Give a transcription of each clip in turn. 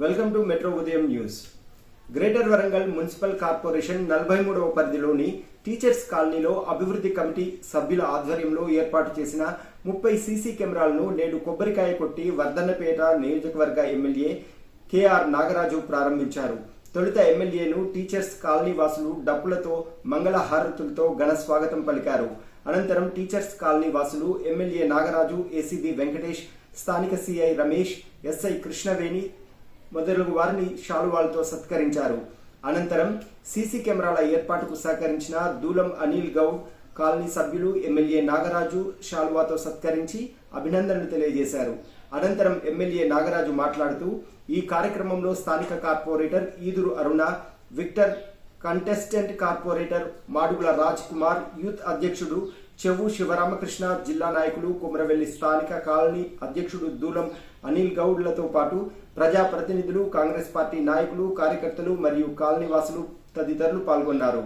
Welcome to metro Udayam news greater Warangal municipal corporation నలభై మూడవ పరిధిలోని టీచర్స్ కాలనీలో అభివృద్ధి కమిటీ సభ్యుల ఆధ్వర్యంలో ఏర్పాటు చేసిన ముప్పై సీసీ కెమెరాలను నేడు కొబ్బరికాయ కొట్టి వర్ధన్నపేట నియోజకవర్గ ఎమ్మెల్యే కేఆర్ నాగరాజు ప్రారంభించారు. తొలుత ఎమ్మెల్యేను టీచర్స్ కాలనీ వాసులు డప్పులతో మంగళ హారతులతో ఘన స్వాగతం పలికారు. అనంతరం టీచర్స్ కాలనీ వాసులు ఎమ్మెల్యే నాగరాజు ఏసీబీ వెంకటేష్ స్థానిక సిఐ రమేష్ ఎస్ఐ కృష్ణవేణి మొదలగు వారిని షాలువాలతో సత్కరించారు. అనంతరం సీసీ కెమెరాల ఏర్పాటుకు సహకరించిన దూలం అనిల్ గౌడ్ కాలనీ సభ్యులు ఎమ్మెల్యే నాగరాజు షాలువాతో సత్కరించి అభినందనలు తెలియజేశారు. అనంతరం ఎమ్మెల్యే నాగరాజు మాట్లాడుతూ ఈ కార్యక్రమంలో స్థానిక corporator Eduru Aruna Victor contestant corporator Madugula Raj Kumar youth అధ్యక్షుడు చెవు శివరామకృష్ణ జిల్లా నాయకులు కుమరవెల్లి స్థానిక కాలనీ అధ్యక్షుడు దూలం అనిల్ గౌడ్లతో పాటు ప్రజాప్రతినిధులు కాంగ్రెస్ పార్టీ నాయకులు కార్యకర్తలు మరియు కాలనీ వాసులు తదితరులు పాల్గొన్నారు.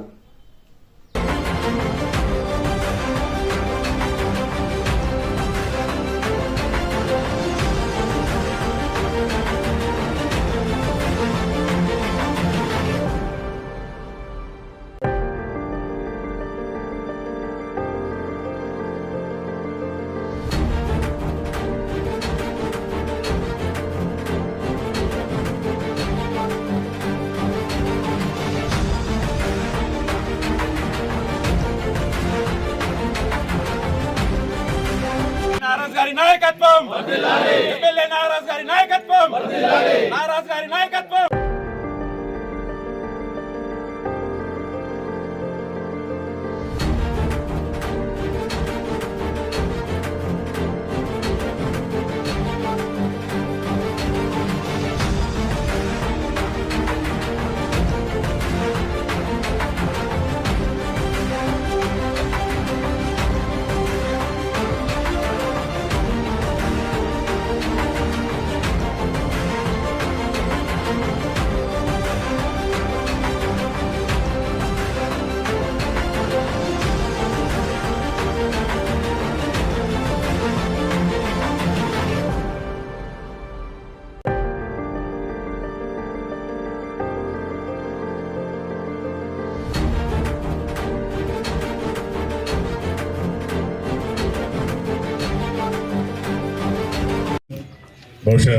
బహుశా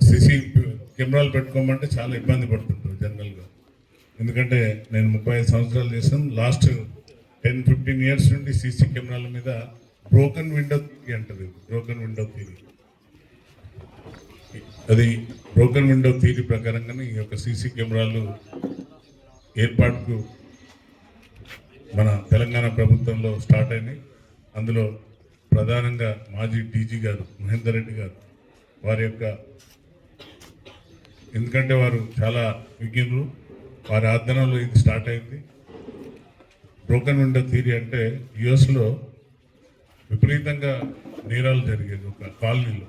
సీసీ కెమెరాలు పెట్టుకోమంటే చాలా ఇబ్బంది పడుతుంటారు జనరల్గా. ఎందుకంటే నేను ముప్పై ఐదు సంవత్సరాలు చేశాను. లాస్ట్ టెన్ ఫిఫ్టీన్ ఇయర్స్ నుండి సీసీ కెమెరాల మీద బ్రోకన్ విండో అంటారు బ్రోకన్ విండో థీరీ అది బ్రోకన్ విండో థీరీ ప్రకారంగానే ఈ యొక్క సీసీ కెమెరాలు ఏర్పాటుకు మన తెలంగాణ ప్రభుత్వంలో స్టార్ట్ అయినాయి. అందులో ప్రధానంగా మాజీ డీజీ గారు మహేందర్ రెడ్డి గారు వారి యొక్క ఎందుకంటే వారు చాలా విజ్ఞులు వారి ఆధ్వర్యంలో ఇది స్టార్ట్ అయింది. బ్రోకన్ విండో థీరీ అంటే యుఎస్లో విపరీతంగా నేరాలు జరిగేది ఒక కాలనీలో.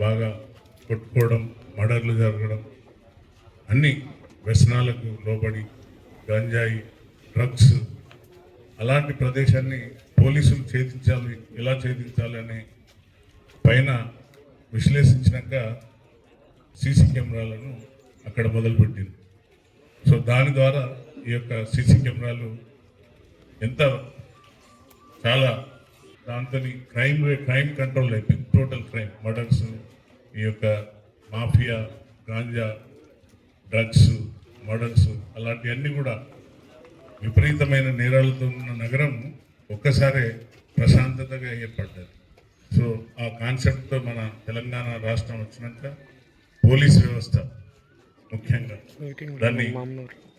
బాగా కొట్టుకోవడం మర్డర్లు జరగడం అన్నీ వ్యసనాలకు లోబడి గంజాయి డ్రగ్స్ అలాంటి ప్రదేశాన్ని పోలీసులు ఛేదించాలి ఎలా ఛేదించాలి అని పైన విశ్లేషించినాక సీసీ కెమెరాలను అక్కడ మొదలుపెట్టింది సో దాని ద్వారా ఈ యొక్క సీసీ కెమెరాలు ఎంత చాలా దాంతో క్రైమ్ క్రైమ్ కంట్రోల్ అయిపోయింది. టోటల్ క్రైమ్ మర్డర్స్ ఈ యొక్క మాఫియా గాంజా డ్రగ్స్ మర్డర్స్ అలాంటివన్నీ కూడా విపరీతమైన నేరాలతో ఉన్న నగరం ఒక్కసారే ప్రశాంతతగా ఏర్పడ్డది సో ఆ కాన్సెప్ట్తో మన తెలంగాణ రాష్ట్రం వచ్చినాక పోలీస్ వ్యవస్థ ముఖ్యంగా దాన్ని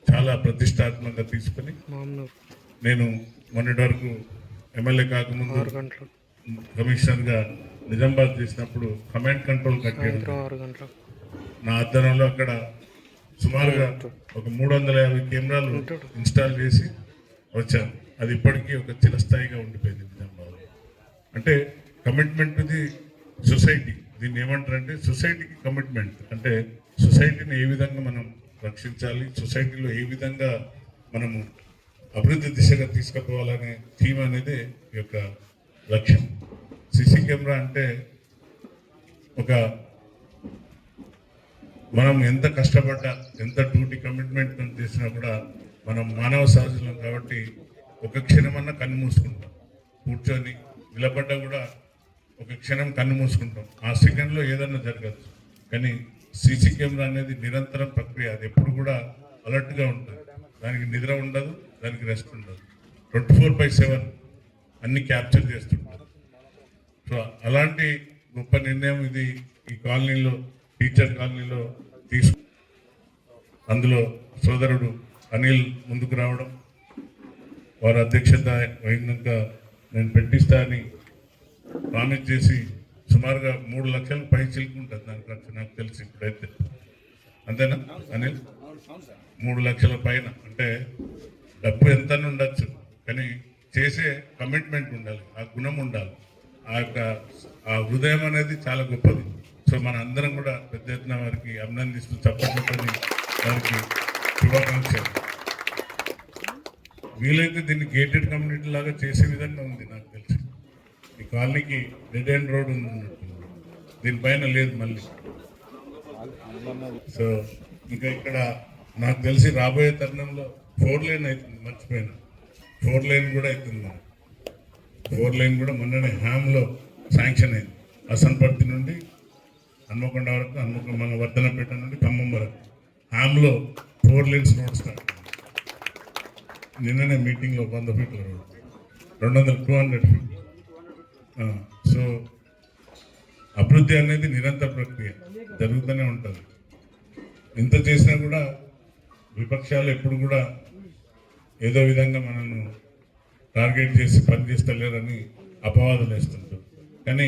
చాలా ప్రతిష్టాత్మకంగా తీసుకొని నేను మొన్నటి వరకు ఎమ్మెల్యే కాకముందు కమిషనర్గా నిజామాబాద్ చేసినప్పుడు కమాండ్ కంట్రోల్ కట్టేయడం గంటలకు నా ఆధ్వర్యంలో అక్కడ సుమారుగా ఒక మూడు వందల యాభై కెమెరాలు ఇన్స్టాల్ చేసి వచ్చాను. అది ఇప్పటికీ ఒక చిరస్థాయిగా ఉండిపోయింది నిజామాబాద్ అంటే కమిట్మెంట్ ది సొసైటీ దీన్ని ఏమంటారంటే సొసైటీకి కమిట్మెంట్ అంటే సొసైటీని ఏ విధంగా మనం రక్షించాలి సొసైటీలో ఏ విధంగా మనము అభివృద్ధి దిశగా తీసుకుపోవాలనే థీమ్ అనేది ఈ యొక్క లక్ష్యం. సిసి కెమెరా అంటే ఒక మనం ఎంత కష్టపడ్డా ఎంత డ్యూటీ కమిట్మెంట్ చేసినా కూడా మనం మానవ సహజం కాబట్టి ఒక క్షణమన్నా కన్ను మూసుకుంటాం. కూర్చొని నిలబడ్డా కూడా ఒక క్షణం కన్ను మూసుకుంటాం. ఆ సెకండ్లో ఏదన్నా జరగచ్చు. కానీ సీసీ కెమెరా అనేది నిరంతరం ప్రక్రియ. అది ఎప్పుడు కూడా అలర్ట్గా ఉంటుంది. దానికి నిద్ర ఉండదు దానికి రెస్ట్ ఉండదు. ట్వంటీ ఫోర్ బై సెవెన్ అన్ని క్యాప్చర్ చేస్తుంటారు సో అలాంటి గొప్ప నిర్ణయం ఇది ఈ కాలనీలో టీచర్ కాలనీలో తీసుకు అందులో సోదరుడు అనిల్ ముందుకు రావడం వారు అధ్యక్షత వహినాక నేను పెట్టిస్తా అని ప్రామిస్ చేసి సుమారుగా మూడు లక్షల పై చిలుకుంటుంది దాని ఖర్చు నాకు తెలిసి ఇప్పుడైతే. అంతేనా? అనిల్? మూడు లక్షల పైన. అంటే డబ్బు ఎంత ఉండొచ్చు కానీ చేసే కమిట్మెంట్ ఉండాలి ఆ గుణం ఉండాలి. ఆ యొక్క ఆ హృదయం అనేది చాలా గొప్పది. సో మన అందరం కూడా పెద్ద ఎత్తున వారికి అభినందిస్తూ చెప్పబట్టని వారికి శుభాకాంక్షలు వీలైతే దీన్ని గేటెడ్ కమ్యూనిటీ లాగా చేసే విధంగా ఉంది నాకు తెలిసి. ఈ కాలనీకి డెడ్ ఎండ్ రోడ్ ఉంది అన్నట్టు. దీనిపైన లేదు మళ్ళీ. సో ఇంకా ఇక్కడ నాకు తెలిసి రాబోయే తరుణంలో ఫోర్ లైన్ అవుతుంది మర్చిపోయినా. ఫోర్ లైన్ కూడా అవుతుంది ఫోర్ లైన్ కూడా మొన్ననే హ్యామ్లో శాంక్షన్ అయింది. అసన్పర్తి నుండి హన్మకొండ వరకు హన్మకొండ మన వర్ధనపేట నుండి ఖమ్మం వరకు. హ్యామ్లో ఫోర్ లైన్స్ రోడ్ నిన్ననే మీటింగ్లో వంద ఫీట్ల రోడ్. రెండు వందల టూ హండ్రెడ్ ఫీట్. సో అభివృద్ధి అనేది నిరంతర ప్రక్రియ. జరుగుతూనే ఉంటుంది. ఎంత చేసినా కూడా విపక్షాలు ఎప్పుడు కూడా ఏదో విధంగా మనల్ని టార్గెట్ చేసి పనిచేస్తలేరని అపవాదులు వేస్తుంటారు. కానీ